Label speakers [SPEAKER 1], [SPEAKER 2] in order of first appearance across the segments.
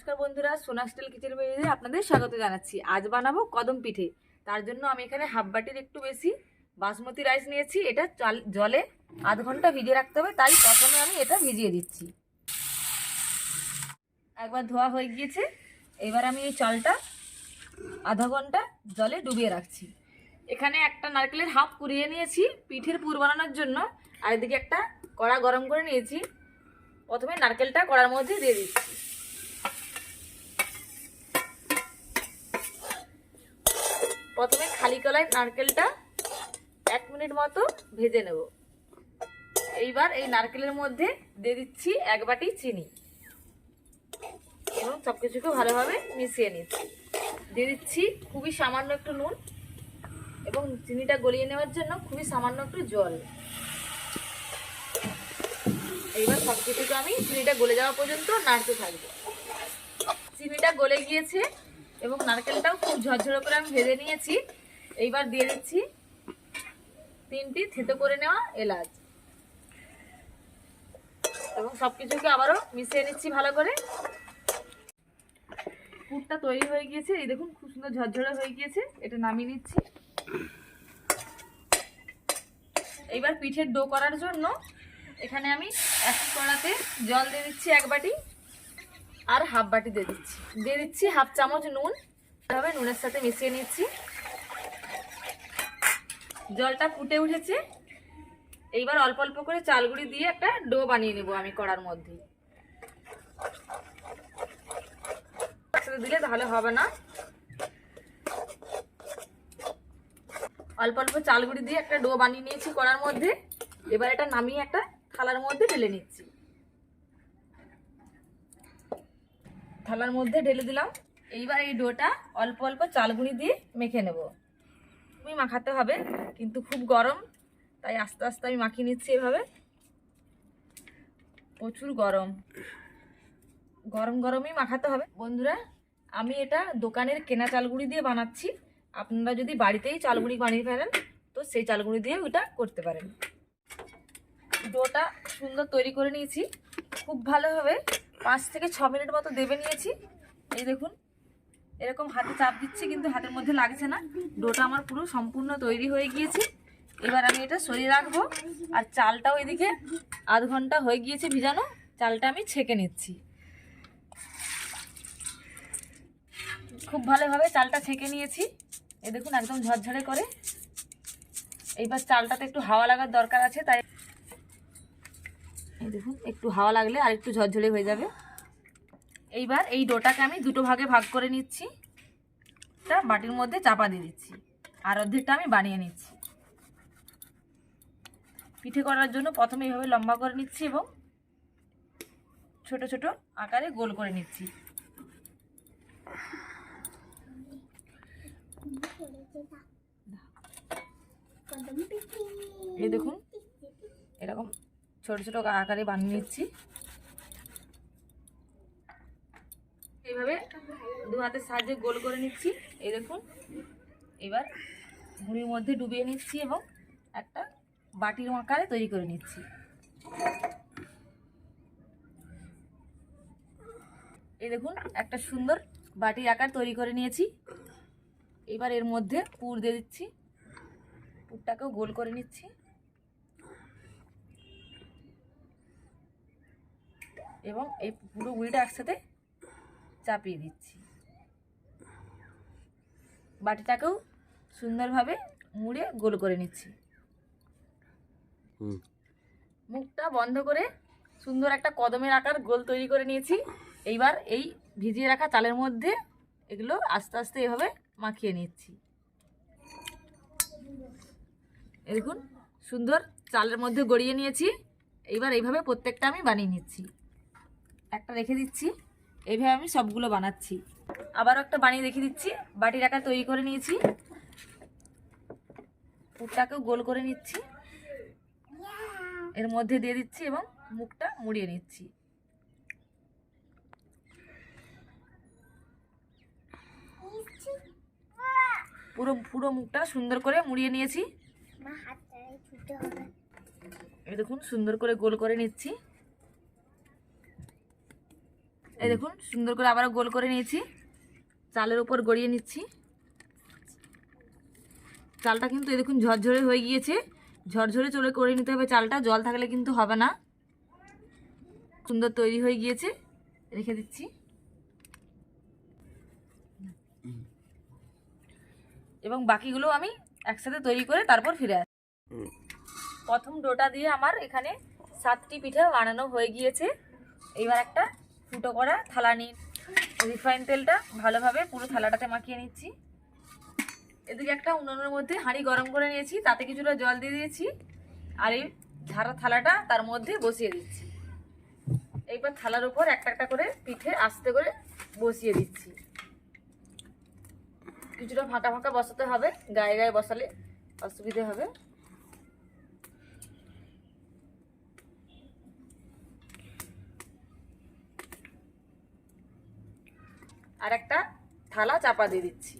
[SPEAKER 1] নমস্কার বন্ধুরা সোনা স্টাইল কিচেন ভিডিওতে আপনাদের স্বাগত জানাচ্ছি। আজ বানাবো কদম পিঠে। তার জন্য আমি এখানে হাফ বাটির একটু বেশি বাসমতি রাইস নিয়েছি। এটা জলে আধ ঘণ্টা ভিজিয়ে রাখতে হবে, তাই প্রথমে আমি এটা ভিজিয়ে দিচ্ছি। একবার ধোয়া হয়ে গিয়েছে, এবার আমি এই চালটা আধা ঘণ্টা জলে ডুবিয়ে রাখছি। এখানে একটা নারকেলের হাফ কুড়িয়ে নিয়েছি পিঠের পুর বানানোর জন্য, আর এদিকে একটা কড়া গরম করে নিয়েছি। প্রথমে নারকেলটা কড়ার মধ্যে দিয়ে দিচ্ছি। প্রথমে খালি কলায় নারকেলটা এক মিনিট মতো ভেজে নেব। এইবার এই নারকেলের মধ্যে দিয়ে দিচ্ছি এক বাটি চিনি এবং সব কিছুকে ভালোভাবে মিশিয়ে নিচ্ছি। দিয়ে দিচ্ছি খুবই সামান্য একটু নুন এবং চিনিটা গলিয়ে নেওয়ার জন্য খুবই সামান্য একটু জল। এইবার সব কিছুকে আমি চিনিটা গলে যাওয়া পর্যন্ত নাড়তে থাকব। চিনিটা গলে গিয়েছে এবং নারকেলটাও খুব ঝরঝরে করে আমি ভেজে নিয়েছি। এইবার দিয়ে দিচ্ছি তিনটি থেতো করে নেওয়া এলাচ। এবং সব কিছুকে আবারও মিশিয়ে নিচ্ছি ভালো করে। পুরটা তৈরি হয়ে গিয়েছে। এই দেখুন, খুব সুন্দর ঝরঝরে হয়ে গিয়েছে। এটা নামিয়ে নিচ্ছি। এইবার পিঠের ডো করার জন্য এখানে আমি এক কড়াতে জল দিয়ে দিচ্ছি এক বাটি। আর হাফ বাটি দিয়ে দিচ্ছি। দিয়ে দিচ্ছি হাফ চামচ নুন। এভাবে নুনের সাথে মিশিয়ে নিচ্ছি। জলটা ফুটে উঠেছে। এইবার অল্প অল্প করে চালগুড়ি দিয়ে একটা ডো বানিয়ে নেব আমি কড়ার মধ্যে। দিলে তাহলে হবে না। অল্প অল্প চালগুড়ি দিয়ে একটা ডো বানিয়ে নিয়েছি কড়ার মধ্যে। এবার এটা নামিয়ে একটা থালার মধ্যে ঢেলে নিচ্ছি। থালার মধ্যে ঢেলে দিলাম। এইবার এই ডোটা অল্প অল্প চালগুড়ি দিয়ে মেখে নেব। তুমি মাখাতে হবে, কিন্তু খুব গরম, তাই আস্তে আস্তে আমি মাখিয়ে নিচ্ছি এভাবে। প্রচুর গরম। গরম গরমই মাখাতে হবে। বন্ধুরা, আমি এটা দোকানের কেনা চালগুড়ি দিয়ে বানাচ্ছি। আপনারা যদি বাড়িতেই চালগুড়ি বানিয়ে ফেলেন, তো সেই চালগুড়ি দিয়ে ওটা করতে পারেন। ডোটা সুন্দর তৈরি করে নিয়েছি। খুব ভালোভাবে পাঁচ থেকে ছ মিনিট মতো দেবে নিয়েছি। এই দেখুন, এরকম হাতে চাপ দিচ্ছি, কিন্তু হাতের মধ্যে লাগছে না। ডোটা আমার পুরো সম্পূর্ণ তৈরি হয়ে গিয়েছে। এবার আমি এটা সরিয়ে রাখব। আর চালটাও এদিকে আধ ঘণ্টা হয়ে গিয়েছে ভিজানো। চালটা আমি ছেঁকে নিচ্ছি। খুব ভালোভাবে চালটা ছেঁকে নিয়েছি। এ দেখুন, একদম ঝরঝরে করে। এইবার চালটাতে একটু হাওয়া লাগার দরকার আছে, তাই দেখুন, একটু হাওয়া লাগলে আর একটু ঝরঝরে হয়ে যাবে। এইবার এই ডোটাকে আমি দুটো ভাগে ভাগ করে নিচ্ছি। এটা বাটির মধ্যে চাপা দিয়ে দিচ্ছি। আর অর্ধেকটা আমি বানিয়ে নিচ্ছি। পিঠে করার জন্য প্রথমে এইভাবে লম্বা করে নিচ্ছি এবং ছোট ছোট আকারে গোল করে নিচ্ছি। এই দেখুন, এরকম ছোট ছোট আকারে বানিয়ে নিচ্ছি। এইভাবে দু হাতের সাহায্যে গোল করে নিচ্ছি। এই দেখুন, এবার মুড়ির মধ্যে ডুবিয়ে নিচ্ছি এবং একটা বাটির আকারে তৈরি করে নিচ্ছি। এই দেখুন, একটা সুন্দর বাটির আকার তৈরি করে নিয়েছি। এবার এর মধ্যে পুর দিয়ে দিচ্ছি। পুরটাকেও গোল করে নিচ্ছি। এবং এই পুরো গুঁড়িটা একসাথে চাপিয়ে দিচ্ছি। বাটিটাকেও সুন্দরভাবে মুড়ে গোল করে নিচ্ছি। মুখটা বন্ধ করে সুন্দর একটা কদমের আকার গোল তৈরি করে নিয়েছি। এইবার এই ভিজিয়ে রাখা চালের মধ্যে এগুলো আস্তে আস্তে এভাবে মাখিয়ে নিচ্ছি। দেখুন সুন্দর চালের মধ্যে গড়িয়ে নিয়েছি। এইবার এইভাবে প্রত্যেকটা আমি বানিয়ে নিচ্ছি। একটা রেখে দিচ্ছি। এইভাবে আমি সবগুলো বানাচ্ছি। আবারও একটা বানিয়ে রেখে দিচ্ছি। বাটির আকার তৈরি করে নিয়েছি। পুরটাকেও গোল করে নিচ্ছি। এর মধ্যে দিয়ে দিচ্ছি এবং মুখটা মুড়িয়ে নিচ্ছি। পুরো পুরো মুখটা সুন্দর করে মুড়িয়ে নিয়েছি। এই দেখুন সুন্দর করে গোল করে নিচ্ছি। এই দেখুন, সুন্দর করে আবার গোল করে নিয়েছি। চালের উপর গড়িয়ে নিচ্ছি। চালটা কিন্তু এই দেখুন ঝরঝরে হয়ে গিয়েছে। ঝরঝরে চলে করে নিতে হবে চালটা, জল থাকলে কিন্তু হবে না। সুন্দর তৈরি হয়ে গিয়েছে, রেখে দিচ্ছি। এবং বাকিগুলো আমি একসাথে তৈরি করে তারপর ফিরে আসি প্রথম ডোটা দিয়ে আমার এখানে সাতটি পিঠা বানানো হয়ে গিয়েছে। এবার একটা ফুটো করা থালা নিয়ে। রিফাইন তেলটা ভালোভাবে পুরো থালাটাতে মাখিয়ে নিচ্ছি। এদিকে একটা উনুনের মধ্যে হাঁড়ি গরম করে নিয়েছি, তাতে কিছুটা জল দিয়ে দিয়েছি, আর এই ঝাড়া থালাটা তার মধ্যে বসিয়ে দিচ্ছি। এইবার থালার উপর একটা একটা করে পিঠে আস্তে করে বসিয়ে দিচ্ছি। কিছুটা ফাঁকা ফাঁকা বসাতে হবে, গায়ে গায়ে বসালে অসুবিধে হবে। আর একটা থালা চাপা দিয়ে দিচ্ছি।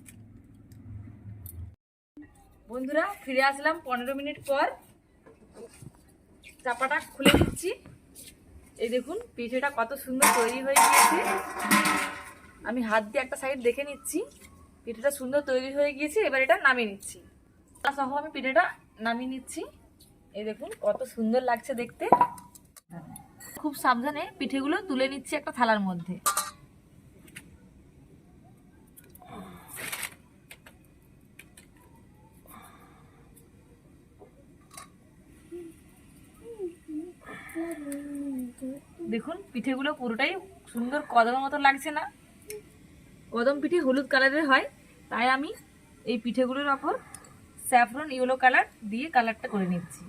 [SPEAKER 1] বন্ধুরা, ফিরে আসলাম পনেরো মিনিট পর। চাপাটা খুলে দিচ্ছি। এই দেখুন, পিঠেটা কত সুন্দর তৈরি হয়ে গিয়েছে। আমি হাত দিয়ে একটা সাইড দেখে নিচ্ছি। পিঠেটা সুন্দর তৈরি হয়ে গিয়েছে, এবার এটা নামিয়ে নিচ্ছি। সহ আমি পিঠেটা নামিয়ে নিচ্ছি। এই দেখুন, কত সুন্দর লাগছে দেখতে। খুব সাবধানে পিঠেগুলো তুলে নিচ্ছি একটা থালার মধ্যে। দেখুন, পিঠেগুলো পুরোটাই সুন্দর কদমের মতো লাগছে না। কদম পিঠে হলুদ কালারের হয়, তাই আমি এই পিঠেগুলোর ওপর স্যাফরন ইয়েলো কালার দিয়ে কালারটা করে নিচ্ছি।